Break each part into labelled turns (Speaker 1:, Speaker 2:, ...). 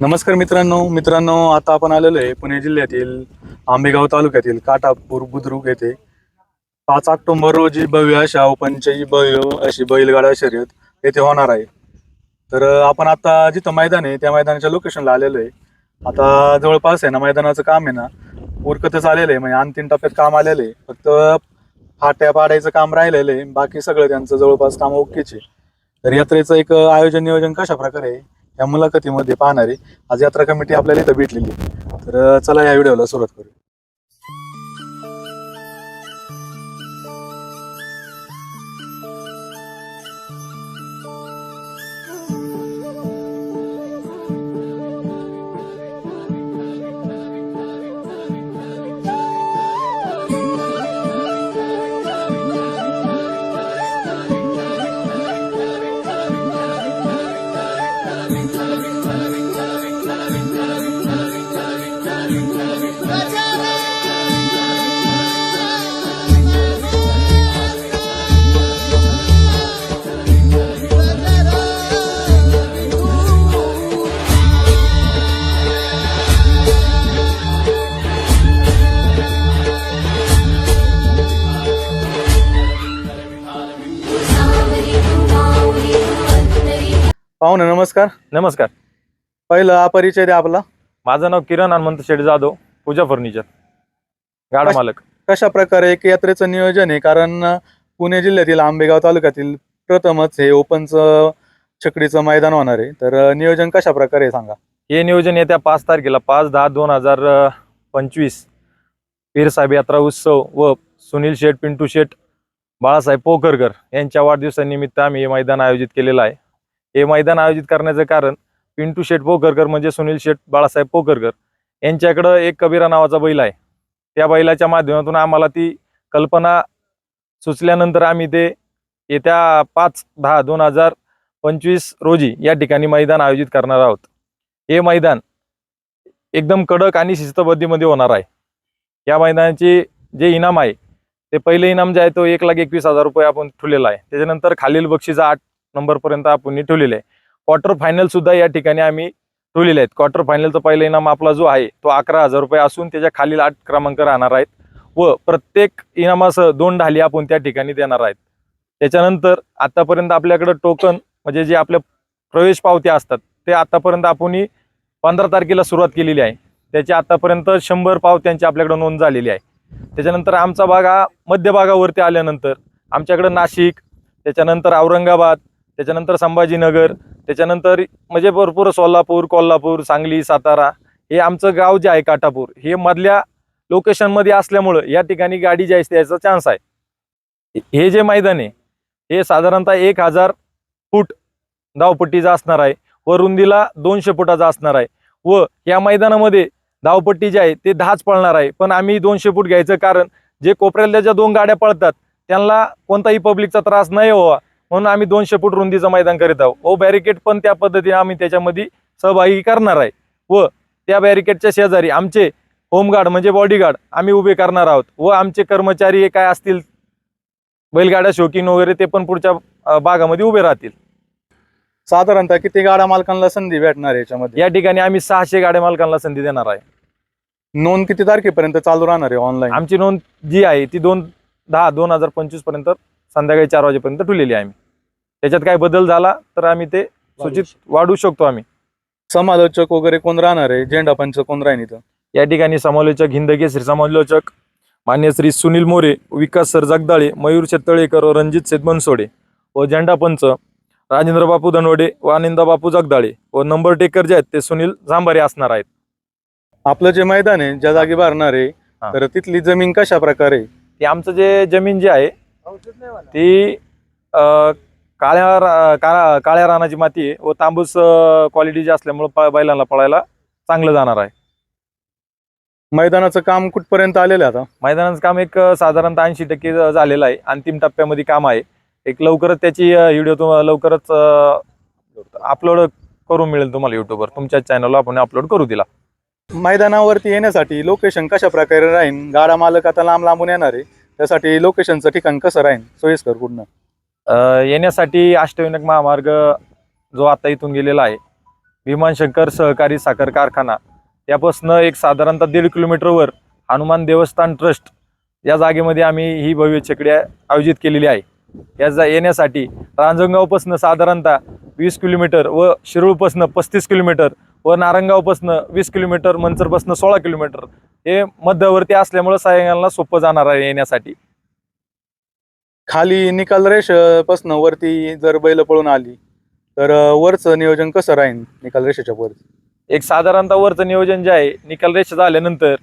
Speaker 1: नमस्कार मित्रांनो. मित्रांनो आता आपण आलेलो आहे पुणे जिल्ह्यातील आंबेगाव तालुक्यातील काटापूर बुद्रुक येथे. पाच ऑक्टोंबर रोजी भव्य अशा ओपनची भव्य अशी बैलगाडा शर्यत येथे होणार आहे. तर आपण आता जिथं मैदान आहे त्या मैदानाच्या लोकेशनला आलेलो आहे. आता जवळपास आहे ना मैदानाचं काम आहे ना उरकतच आलेलं आहे. म्हणजे अंतिम टप्प्यात काम आलेलं आहे. फक्त फाट्या पाडायचं काम राहिलेलं आहे. बाकी सगळं त्यांचं जवळपास काम ओकेच आहे. तर यात्रेचं एक आयोजन नियोजन कशा प्रकारे आहे? या मुलाखतीमध्ये पाहणारे आज यात्रा कमिटी आपल्याला इथं भेटलेली आहे. तर चला या व्हिडिओला सुरुवात करू पाहुणे नमस्कार.
Speaker 2: नमस्कार.
Speaker 1: पहिलं हा परिचय द्या आपला.
Speaker 2: माझं नाव किरण हनुमंत शेठ जाधव पूजा फर्निचर गाडा मालक.
Speaker 1: कशा प्रकारे एक यात्रेचं नियोजन आहे? कारण पुणे जिल्ह्यातील आंबेगाव तालुक्यातील प्रथमच हे ओपनचं छकडीचं मैदान होणार आहे. तर नियोजन कशा प्रकारे आहे सांगा.
Speaker 2: हे नियोजन येत्या पाच तारखेला पाच दहा दोन हजार पंचवीस. पीरसाहेब यात्रा उत्सव व सुनील शेठ पिंटू शेठ बाळासाहेब पोखरकर यांच्या वाढदिवसानिमित्त आम्ही हे मैदान आयोजित केलेलं आहे. हे मैदान आयोजित करण्याचं कारण पिंटू शेठ पोकरकर म्हणजे सुनील शेठ बाळासाहेब पोकरकर यांच्याकडं एक कबीरा नावाचा बैल आहे. त्या बैलाच्या माध्यमातून आम्हाला ती कल्पना सुचल्यानंतर आम्ही ते येत्या पाच दहा दोन हजार पंचवीस रोजी या ठिकाणी मैदान आयोजित करणार आहोत. हे मैदान एकदम कडक आणि शिस्तबद्धीमध्ये होणार आहे. या मैदानाचे जे इनाम आहे ते पहिले इनाम जे आहे तो एक लाख एकवीस हजार रुपये आपण ठेवलेला आहे. त्याच्यानंतर खालील बक्षीस आठ नंबरपर्यंत आपण ठेवलेले आहे. क्वार्टर फायनल सुद्धा या ठिकाणी आम्ही ठेवलेले आहेत. क्वार्टर फायनलचा पहिला इनाम आपला जो आहे तो अकरा हजार रुपये असून त्याच्या खालील आठ क्रमांक राहणार आहेत व प्रत्येक इनामासह दोन ढाली आपण त्या ठिकाणी देणार आहेत. त्याच्यानंतर आतापर्यंत आपल्याकडं टोकन म्हणजे जे आपल्या प्रवेश पावत्या असतात ते आतापर्यंत आपण पंधरा तारखेला सुरुवात केलेली आहे. त्याची आतापर्यंत शंभर पावत्यांची आपल्याकडं नोंद झालेली आहे. त्याच्यानंतर आमचा भाग हा मध्यभागावरती आल्यानंतर आमच्याकडं नाशिक त्याच्यानंतर औरंगाबाद त्याच्यानंतर संभाजीनगर त्याच्यानंतर म्हणजे भरपूर सोलापूर कोल्हापूर सांगली सातारा हे आमचं गाव जे आहे काटापूर हे मधल्या लोकेशनमध्ये असल्यामुळं या ठिकाणी गाडी जी आहे त्याचा चान्स आहे. हे जे मैदान आहे हे साधारणतः एक हजार फूट धावपट्टीचा असणार आहे व रुंदीला दोनशे फुटाचा असणार आहे व या मैदानामध्ये धावपट्टी जी आहे ते दहाच पळणार आहे. पण आम्ही दोनशे फूट घ्यायचं कारण जे कोपऱ्याला ज्या दोन गाड्या पळतात त्यांना कोणताही पब्लिकचा त्रास नाही व्हावा. म्हणून आम्ही दोनशे फूट रुंदीचं मैदान करीत आहोत. व बॅरिकेड पण त्या पद्धतीने आम्ही त्याच्यामध्ये सहभागी करणार आहे. व त्या बॅरिकेडच्या शेजारी आमचे होमगार्ड म्हणजे बॉडीगार्ड आम्ही उभे करणार आहोत. व आमचे कर्मचारी काय असतील? बैलगाड्या शौकीन वगैरे ते पण पुढच्या भागामध्ये उभे राहतील.
Speaker 1: साधारणतः किती गाडा मालकांना संधी भेटणार आहे याच्यामध्ये?
Speaker 2: या ठिकाणी आम्ही सहाशे गाड्या मालकांना संधी देणार आहे.
Speaker 1: नोंद किती तारखेपर्यंत चालू राहणार आहे ऑनलाईन
Speaker 2: आमची नोंद जी आहे ती दोन दहा दोन हजार पंचवीसपर्यंत संध्याकाळी चार वाजेपर्यंत ठेवलेली आहे आम्ही. त्याच्यात काय बदल झाला तर आम्ही ते सूचित वाढवू शकतो आम्ही.
Speaker 1: समालोचक वगैरे कोण राहणार आहे? झेंडा पंच कोण राहील इथं?
Speaker 2: या ठिकाणी समालोचक हिंदकेसरी समालोचक मान्य श्री सुनील मोरे विकास सर जगदाळे मयूर शेततळेकर व रणजित सेत बनसोडे व झेंडा पंच राजेंद्र बापू धनवडे व आनंद बापू जगदाळे व नंबर टेकर जे आहेत ते सुनील झांबारे असणार आहेत.
Speaker 1: आपलं जे मैदान आहे ज्या जागी भरणार आहे. तर तिथली जमीन कशा प्रकारे?
Speaker 2: ते आमचं जे जमीन जी आहे ती काळ्या रा- काळ्या रानाची माती आहे. व तांबूस क्वालिटीची असल्यामुळं प- बैलांना पळायला चांगलं जाणार आहे.
Speaker 1: मैदानाचं काम कुठपर्यंत आलेलं आहे आता?
Speaker 2: मैदानाचं काम एक साधारणतः ऐंशी टक्के ज- झालेलं आहे. अंतिम टप्प्यामध्ये काम आहे. एक लवकरच त्याची व्हिडिओ तुम्हाला लवकरच अपलोड करून मिळेल तुम्हाला युट्यूबवर तुमच्या चॅनलला आपण अपलोड करू दिला.
Speaker 1: मैदानावरती येण्यासाठी लोकेशन कशा प्रकारे राहील गाडा मालक आता लांब लांबून येणार आहे. त्यासाठी लोकेशनचं ठिकाण कसं राहील? सोयीस्कर पूर्ण
Speaker 2: अ, येण्यासाठी अष्टविनायक महामार्ग जो आता इथून गेलेला आहे विमानशंकर सहकारी साखर कारखाना त्यापासून एक साधारणतः दीड किलोमीटरवर हनुमान देवस्थान ट्रस्ट या जागेमध्ये आम्ही ही भव्य छकडी आयोजित केलेली आहे. या जा येण्यासाठी रांजणगावपासून साधारणतः वीस किलोमीटर व शिरूळपासून पस्तीस किलोमीटर व नारंगावपासून वीस किलोमीटर मंचरपासून सोळा किलोमीटर हे मध्यवर्ती असल्यामुळं सायंकाळला सोपं जाणार आहे येण्यासाठी.
Speaker 1: खाली निकाल रेष पासन वरती जर बैल पळून आली तर वरचं नियोजन कसं राहील निकाल रेषेच्या वरती?
Speaker 2: एक साधारणतः वरचं नियोजन जे आहे निकाल रेषा झाल्यानंतर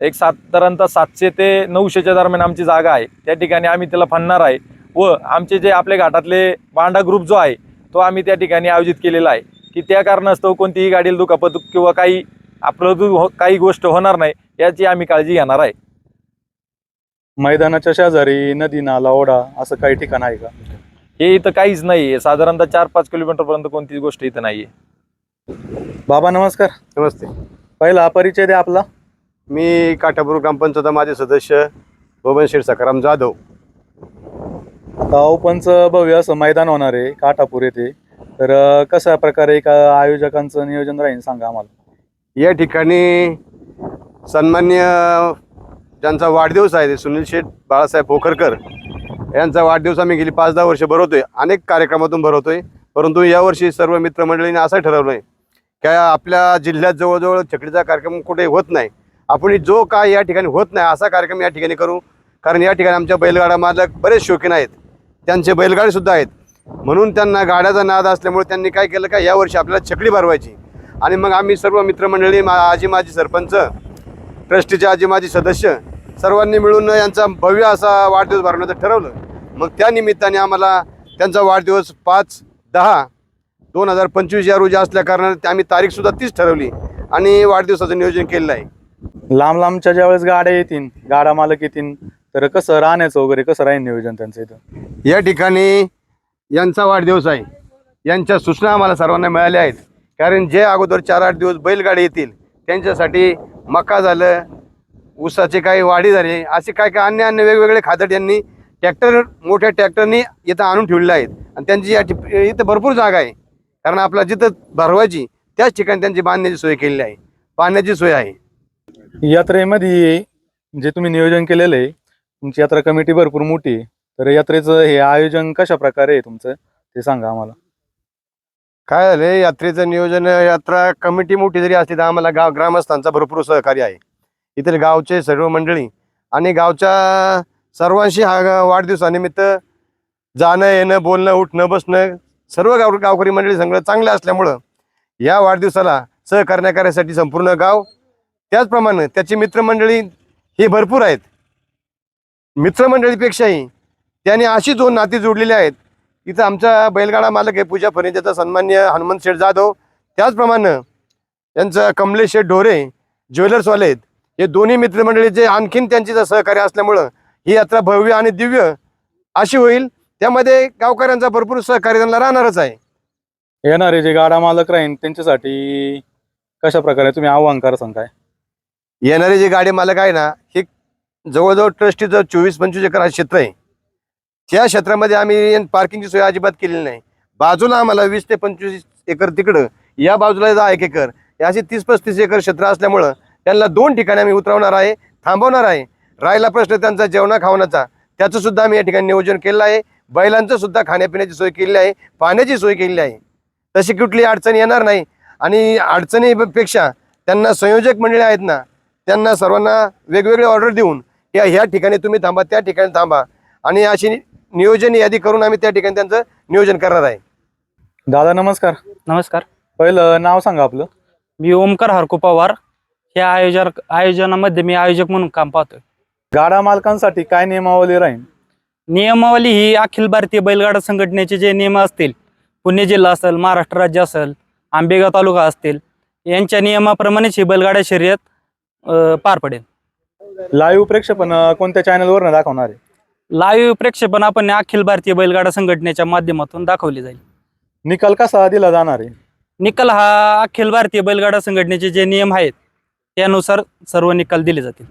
Speaker 2: एक साधारणतः सातशे ते नऊशेच्या दरम्यान आमची जागा आहे. त्या ठिकाणी आम्ही त्याला फणणार आहे व आमचे जे आपल्या घाटातले बांडा ग्रुप जो आहे तो आम्ही त्या ठिकाणी आयोजित केलेला आहे. की त्या कारणास्तव कोणतीही गाडीला दुखापत किंवा काही आपलं हो- काही गोष्ट होणार नाही. याची आम्ही काळजी घेणार आहे.
Speaker 1: मैदानाच्या शेजारी नदी नाला ओढा असं काही ठिकाण आहे का?
Speaker 2: हे इथं काहीच नाही आहे साधारणतः चार पाच किलोमीटरपर्यंत कोणतीच गोष्ट इथं नाही आहे
Speaker 1: बाबा नमस्कार.
Speaker 3: नमस्ते.
Speaker 1: पहिला परिचय द्या आपला.
Speaker 3: मी काठापूर ग्रामपंचायत माझे सदस्य बबन शेठ सकाराम जाधव.
Speaker 1: आता ओपनचं भव्य असं मैदान होणार आहे काठापूर येथे. तर अं, कशा प्रकारे एका आयोजकांचं नियोजन राहील सांगा आम्हाला.
Speaker 3: या ठिकाणी सन्मान्य ज्यांचा वाढदिवस आहे ते सुनील शेठ बाळासाहेब पोखरकर यांचा वाढदिवस आम्ही गेली पाच दहा वर्ष भरवतोय. अनेक कार्यक्रमातून भरवतोय. परंतु यावर्षी सर्व मित्रमंडळींनी असं ठरवलं आहे की आपल्या जिल्ह्यात जवळजवळ छकडीचा कार्यक्रम कुठे होत नाही. आपण जो काय या ठिकाणी होत नाही असा कार्यक्रम या ठिकाणी करू. कारण या ठिकाणी आमच्या बैलगाडा मालक बरेच शौकीन आहेत. त्यांचे बैलगाडीसुद्धा आहेत. म्हणून त्यांना गाड्याचा नाद असल्यामुळे त्यांनी काय केलं का यावर्षी आपल्याला छकडी भरवायची. आणि मग आम्ही सर्व मित्रमंडळी मा आजी माजी सरपंच ट्रस्टीचे आजी माजी सदस्य सर्वांनी मिळून यांचा भव्य असा वाढदिवस भरवण्याचं ठरवलं. मग त्या निमित्ताने आम्हाला त्यांचा वाढदिवस पाच दहा दोन हजार पंचवीस या रोजी असल्या कारणाने आम्ही तारीखसुद्धा तीच ठरवली आणि वाढदिवसाचं नियोजन केलेलं आहे.
Speaker 1: लांब लांबच्या ज्यावेळेस गाड्या येतील गाडा मालक येतील तर कसं राहण्याचं वगैरे कसं राहील नियोजन त्यांचं इथं?
Speaker 3: या ठिकाणी यांचा वाढदिवस आहे. यांच्या सूचना आम्हाला सर्वांना मिळाल्या आहेत. कारण जे अगोदर चार आठ दिवस बैलगाडी येतील त्यांच्यासाठी मका झालं ऊसाचे काही वाढी झाली असे काय काय अन्य अन्य वेगवेगळे खादट यांनी ट्रॅक्टर मोठ्या ट्रॅक्टरनी इथं आणून ठेवलेले आहेत. आणि त्यांची या इथं भरपूर जागा आहे. कारण आपला जिथं भरवायची त्याच ठिकाणी त्यांची बांधण्याची सोय केलेली आहे. पाण्याची सोय आहे.
Speaker 1: यात्रेमध्ये जे तुम्ही नियोजन केलेलं आहे तुमची यात्रा कमिटी भरपूर मोठी आहे. तर यात्रेचं हे आयोजन कशा प्रकारे आहे तुमचं ते सांगा आम्हाला.
Speaker 3: काय झालंय यात्रेचं नियोजन यात्रा कमिटी मोठी जरी असली तर आम्हाला गाव ग्रामस्थांचा भरपूर सहकार्य आहे. इथले गावचे सर्व मंडळी आणि गावच्या सर्वांशी हा वाढदिवसानिमित्त जाणं येणं बोलणं उठणं बसणं सर्व गाव गावकरी मंडळी सगळं चांगलं असल्यामुळं या वाढदिवसाला सहकार्य करण्यासाठी संपूर्ण गाव त्याचप्रमाणे त्याची मित्रमंडळी ही भरपूर आहेत. मित्रमंडळीपेक्षाही त्याने अशी दोन नाती जोडलेली आहेत इथं आमचा बैलगाडा मालक आहे पूजा फर्निचरचा सन्मान्य हनुमंत शेठ जाधव. त्याचप्रमाणे त्यांचं कमलेश शेठ ढोरे ज्वेलर्सवाले आहेत. हे दोन्ही मित्रमंडळीचे आणखीन त्यांची जर सहकार्य असल्यामुळं ही यात्रा भव्य आणि दिव्य अशी होईल. त्यामध्ये गावकऱ्यांचा भरपूर सहकार्य त्यांना राहणारच आहे.
Speaker 1: येणारे जे गाडा मालक राहील त्यांच्यासाठी कशा प्रकारे? तुम्ही आव्हान करा सांगताय
Speaker 3: येणारे जे गाडी मालक आहे ना हे जवळजवळ ट्रस्टीचं चोवीस पंचवीस एकर क्षेत्र आहे. त्या क्षेत्रामध्ये आम्ही पार्किंगची सोय अजिबात केलेली नाही. बाजूला आम्हाला वीस ते पंचवीस एकर तिकडं या बाजूला दहा एक एकर या असे तीस पस्तीस एकर क्षेत्र असल्यामुळं त्यांना दोन ठिकाणी आम्ही उतरवणार आहे थांबवणार आहे. राहिला प्रश्न त्यांचा जेवणा खावण्याचा. त्याचं सुद्धा आम्ही या ठिकाणी नियोजन केलेलं आहे. बैलांचं सुद्धा खाण्यापिण्याची सोय केलेली आहे पाण्याची सोय केलेली आहे. तशी कुठली अडचण येणार नाही. आणि अडचणीपेक्षा त्यांना संयोजक मंडळी आहेत ना त्यांना सर्वांना वेगवेगळे ऑर्डर देऊन या ह्या ठिकाणी तुम्ही थांबा त्या ठिकाणी थांबा. आणि अशी नियोजन यादी करून आम्ही त्या ठिकाणी त्यांचं नियोजन करणार आहे.
Speaker 1: दादा नमस्कार.
Speaker 4: नमस्कार.
Speaker 1: पहिलं नाव सांगा आपलं.
Speaker 4: मी ओमकार हरको पवार. या आयोजक आयोजनामध्ये मी आयोजक म्हणून काम पाहतोय.
Speaker 1: गाडा मालकांसाठी काय नियमावली राहील?
Speaker 4: नियमावली ही अखिल भारतीय बैलगाडा संघटनेचे जे नियम असतील पुणे जिल्हा असेल महाराष्ट्र राज्य असेल आंबेगाव तालुका असतील यांच्या नियमाप्रमाणेच ही बैलगाडा शर्यत अ, पार पडेल.
Speaker 1: लाईव्ह प्रेक्षेपण अं, कोणत्या चॅनलवर दाखवणार आहे?
Speaker 4: लाईव्ह प्रेक्षेपण आपण अखिल भारतीय बैलगाडा संघटनेच्या माध्यमातून दाखवली जाईल.
Speaker 1: निकाल कसा दिला जाणार आहे?
Speaker 4: निकाल हा अखिल भारतीय बैलगाडा संघटनेचे जे नियम आहेत त्यानुसार सर्व निकाल दिले जातील.